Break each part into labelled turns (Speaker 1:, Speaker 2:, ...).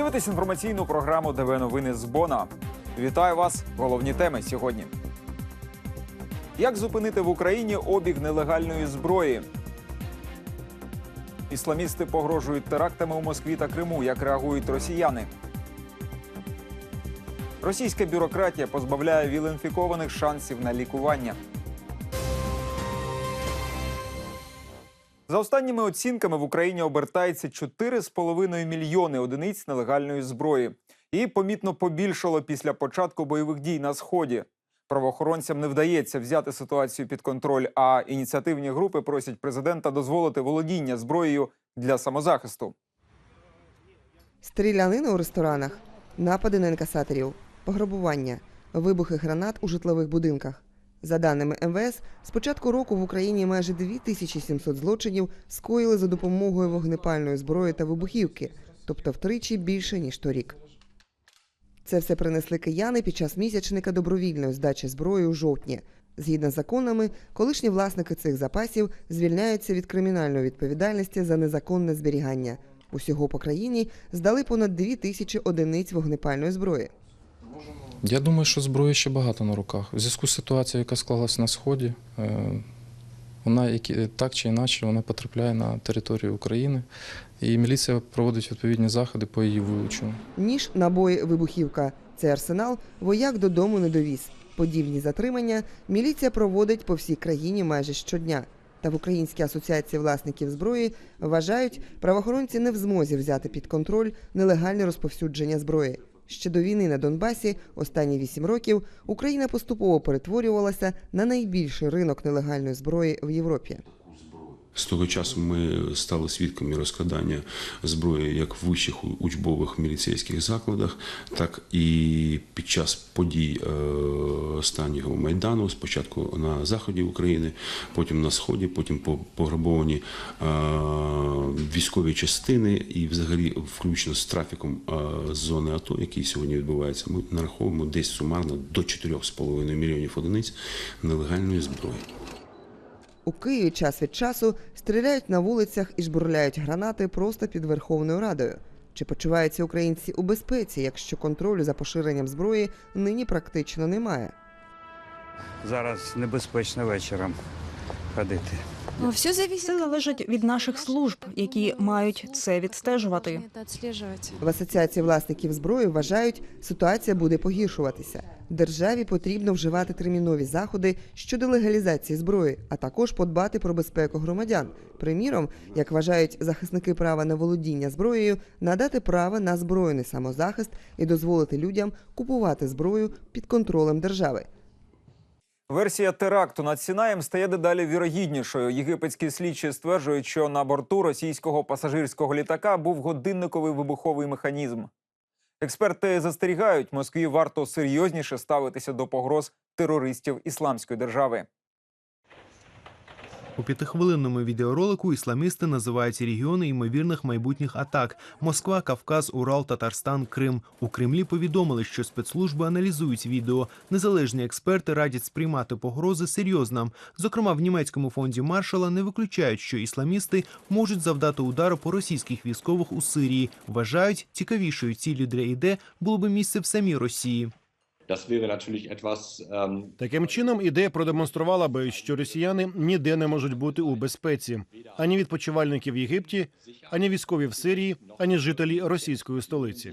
Speaker 1: дивитесь інформаційну програму ДВ Новини з Бона. Вітаю вас! Головні теми сьогодні. Як зупинити в Україні обіг нелегальної зброї? Ісламісти погрожують терактами у Москві та Криму. Як реагують росіяни? Російська бюрократія позбавляє віл-інфікованих шансів на лікування. За останніми оцінками в Україні обертається 4,5 мільйони одиниць нелегальної зброї. Її помітно побільшало після початку бойових дій на сході. Правоохоронцям не вдається взяти ситуацію під контроль, а ініціативні групи просять президента дозволити володіння зброєю для самозахисту.
Speaker 2: Стрілянина у ресторанах, напади на інкасаторів, пограбування, вибухи гранат у житлових будинках. За даними МВС, з початку року в Україні майже 2700 злочинів скоїли за допомогою вогнепальної зброї та вибухівки, тобто втричі більше ніж торік. Це все принесли кияни під час місячника добровільної здачі зброї у жовтні. Згідно з законами, колишні власники цих запасів звільняються від кримінальної відповідальності за незаконне зберігання. Усього по країні здали понад 2 тисячі одиниць вогнепальної зброї.
Speaker 3: Я думаю, що зброї ще багато на руках. У зв'язку з ситуацією, яка склалася на сході, е, вона так чи інакше вона потрапляє на територію України, і міліція проводить відповідні заходи по її вилученню.
Speaker 2: Ніж, набої, вибухівка. Цей арсенал вояк додому не довіз. Подібні затримання міліція проводить по всій країні майже щодня. Та в Українській асоціації власників зброї вважають, правоохоронці не в змозі взяти під контроль нелегальне розповсюдження зброї. Ще до війни на Донбасі останні вісім років Україна поступово перетворювалася на найбільший ринок нелегальної зброї в Європі.
Speaker 4: З того часу ми стали свідками розкладання зброї як в вищих учбових міліцейських закладах, так і під час подій е, останнього майдану. Спочатку на заході України, потім на сході, потім по- пограбовані е, військові частини і, взагалі, включно з трафіком е, з зони АТО, який сьогодні відбувається. Ми нараховуємо десь сумарно до 4,5 мільйонів одиниць нелегальної зброї.
Speaker 2: У Києві час від часу стріляють на вулицях і жбурляють гранати просто під Верховною Радою. Чи почуваються українці у безпеці, якщо контролю за поширенням зброї нині практично немає?
Speaker 5: Зараз небезпечно вечором ходити.
Speaker 6: Ну, Все зависит
Speaker 7: Це залежить від наших служб, які мають це відстежувати.
Speaker 2: В асоціації власників зброї вважають, ситуація буде погіршуватися. Державі потрібно вживати термінові заходи щодо легалізації зброї, а також подбати про безпеку громадян. Приміром, як вважають захисники права на володіння зброєю, надати право на збройний самозахист і дозволити людям купувати зброю під контролем держави.
Speaker 1: Версія теракту над Сінаєм стає дедалі вірогіднішою. Єгипетські слідчі стверджують, що на борту російського пасажирського літака був годинниковий вибуховий механізм. Експерти застерігають, Москві варто серйозніше ставитися до погроз терористів ісламської держави.
Speaker 8: У п'ятихвилинному відеоролику ісламісти називають регіони ймовірних майбутніх атак: Москва, Кавказ, Урал, Татарстан, Крим. У Кремлі повідомили, що спецслужби аналізують відео. Незалежні експерти радять сприймати погрози серйозно. Зокрема, в німецькому фонді Маршала не виключають, що ісламісти можуть завдати удару по російських військових у Сирії. Вважають, цікавішою ціллю для ідеї було би місце в самій Росії.
Speaker 9: Таким чином, ідея продемонструвала би, що росіяни ніде не можуть бути у безпеці ані відпочивальники в Єгипті, ані військові в Сирії, ані жителі російської столиці.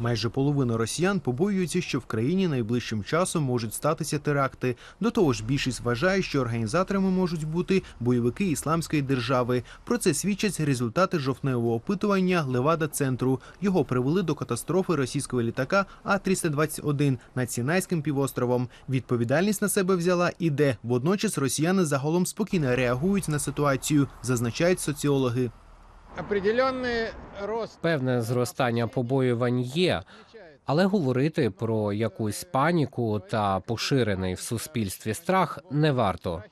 Speaker 8: Майже половина росіян побоюються, що в країні найближчим часом можуть статися теракти. До того ж, більшість вважає, що організаторами можуть бути бойовики ісламської держави. Про це свідчать результати жовтневого опитування Левада центру. Його привели до катастрофи російського літака А-321 над Сінайським півостровом. Відповідальність на себе взяла і де. Водночас росіяни загалом спокійно реагують на ситуацію, зазначають соціологи.
Speaker 10: Певне зростання побоювань є, але говорити про якусь паніку та поширений в суспільстві страх не варто.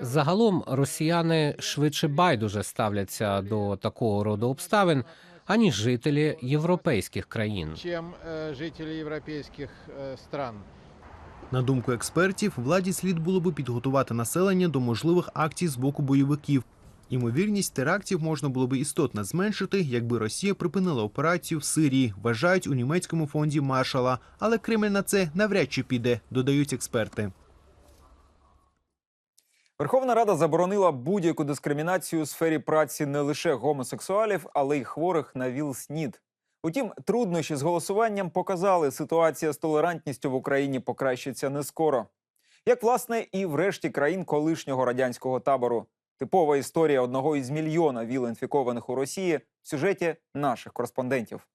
Speaker 10: Загалом росіяни швидше байдуже ставляться до такого роду обставин, аніж жителі європейських країн.
Speaker 11: чем э, жители европейских э, стран.
Speaker 8: На думку експертів, владі слід було би підготувати населення до можливих акцій з боку бойовиків. Імовірність терактів можна було би істотно зменшити, якби Росія припинила операцію в Сирії, вважають у німецькому фонді Маршала. Але Кремль на це навряд чи піде, додають експерти.
Speaker 1: Верховна Рада заборонила будь-яку дискримінацію у сфері праці не лише гомосексуалів, але й хворих на ВІЛ-СНІД. Утім, труднощі з голосуванням показали, ситуація з толерантністю в Україні покращиться не скоро. Як власне і в решті країн колишнього радянського табору. Типова історія одного із мільйона ВІЛ-інфікованих у Росії в сюжеті наших кореспондентів.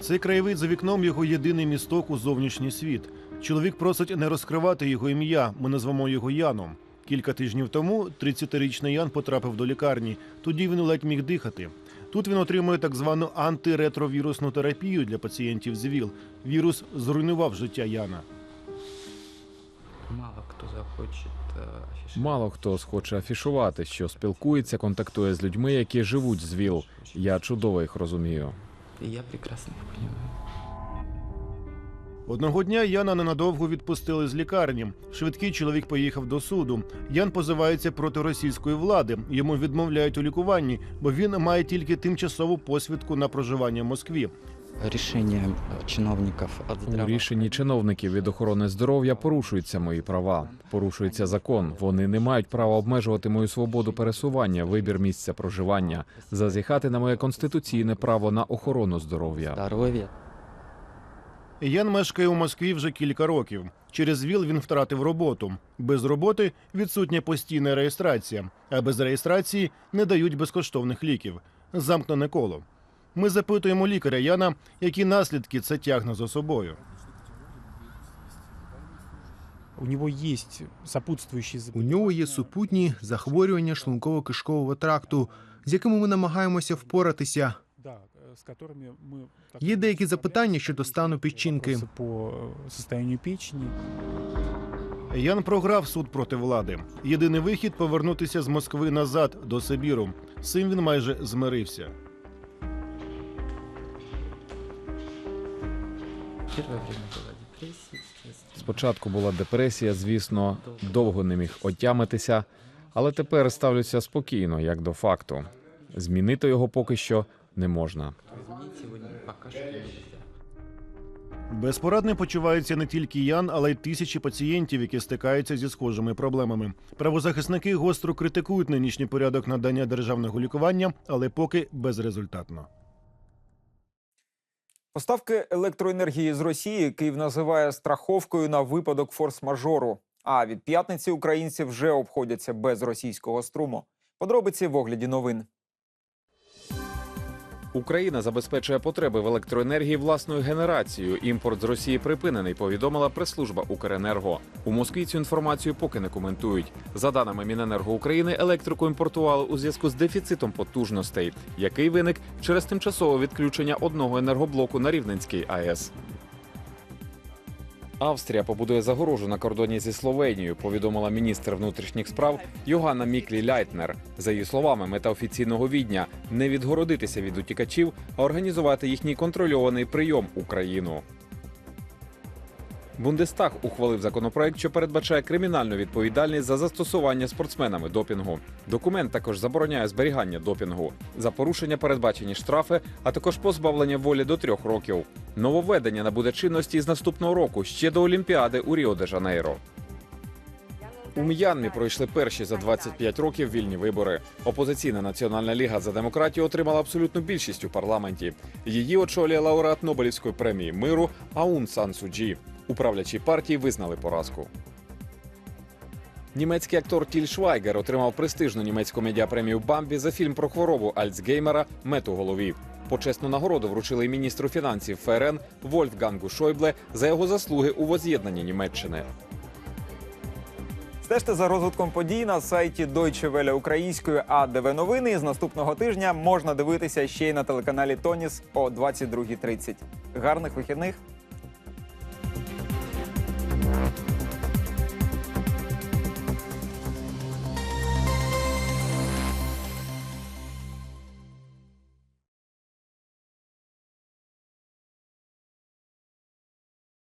Speaker 9: Цей краєвид за вікном його єдиний місток у зовнішній світ. Чоловік просить не розкривати його ім'я. Ми назвемо його Яном. Кілька тижнів тому 30-річний Ян потрапив до лікарні. Тоді він ледь міг дихати. Тут він отримує так звану антиретровірусну терапію для пацієнтів з ВІЛ. Вірус зруйнував життя Яна.
Speaker 11: Мало хто захоче афішувати.
Speaker 12: Мало хто схоче афішувати, що спілкується, контактує з людьми, які живуть з ВІЛ. Я чудово їх розумію.
Speaker 11: І я прекрасно їх розумію.
Speaker 9: Одного дня Яна ненадовго відпустили з лікарні. Швидкий чоловік поїхав до суду. Ян позивається проти російської влади. Йому відмовляють у лікуванні, бо він має тільки тимчасову посвідку на проживання в Москві.
Speaker 11: Рішення чиновників
Speaker 12: У рішенні чиновників від охорони здоров'я порушуються мої права. Порушується закон. Вони не мають права обмежувати мою свободу пересування, вибір місця проживання, зазіхати на моє конституційне право на охорону здоров'я.
Speaker 11: здоров'я.
Speaker 9: Ян мешкає у Москві вже кілька років. Через ВІЛ він втратив роботу. Без роботи відсутня постійна реєстрація, а без реєстрації не дають безкоштовних ліків. Замкнене коло. Ми запитуємо лікаря Яна, які наслідки це тягне за собою.
Speaker 13: У него есть сопутствующие
Speaker 8: У нього є супутні захворювання шлунково-кишкового тракту, з якими ми намагаємося впоратися.
Speaker 13: Да, э, с которыми мы
Speaker 8: Є деякі запитання щодо стану печінки.
Speaker 13: вопросы по э, состоянию печени.
Speaker 9: Ян програв суд проти влади. Єдиний вихід повернутися з Москви назад до Сибіру. З цим він майже змирився.
Speaker 12: Спочатку була депресія, звісно, довго не міг отямитися, але тепер ставлюся спокійно, як до факту. Змінити його
Speaker 11: поки що не можна.
Speaker 9: Безпорадним почуваються не тільки Ян, але й тисячі пацієнтів, які стикаються зі схожими проблемами. Правозахисники гостро критикують нинішній порядок надання державного лікування, але поки безрезультатно.
Speaker 1: Поставки електроенергії з Росії Київ називає страховкою на випадок форс-мажору. А від п'ятниці українці вже обходяться без російського струму. Подробиці в огляді новин.
Speaker 12: Україна забезпечує потреби в електроенергії власною генерацією. Імпорт з Росії припинений. Повідомила прес-служба Укренерго. У Москві цю інформацію поки не коментують. За даними Міненерго України, електрику імпортували у зв'язку з дефіцитом потужностей, який виник через тимчасове відключення одного енергоблоку на Рівненській АЕС. Австрія побудує загорожу на кордоні зі Словенією, повідомила міністр внутрішніх справ Йоганна Міклі Ляйтнер. За її словами, мета офіційного відня не відгородитися від утікачів, а організувати їхній контрольований прийом у країну. Бундестаг ухвалив законопроект, що передбачає кримінальну відповідальність за застосування спортсменами допінгу. Документ також забороняє зберігання допінгу. За порушення передбачені штрафи, а також позбавлення волі до трьох років. Нововведення набуде чинності з наступного року ще до Олімпіади у Ріо-де-Жанейро. У М'янмі пройшли перші за 25 років вільні вибори. Опозиційна національна ліга за демократію отримала абсолютну більшість у парламенті. Її очолює лауреат Нобелівської премії миру Аун Сан Суджі. У правлячій партії визнали поразку. Німецький актор Тіль Швайгер отримав престижну німецьку медіапремію Бамбі за фільм про хворобу Альцгеймера Мет у голові. Почесну нагороду вручили й міністру фінансів ФРН Вольфгангу Шойбле за його заслуги у воз'єднанні Німеччини.
Speaker 1: Стежте за розвитком подій на сайті Deutsche Welle українською, а ДВ новини з наступного тижня можна дивитися ще й на телеканалі Тоніс о 22.30. Гарних вихідних!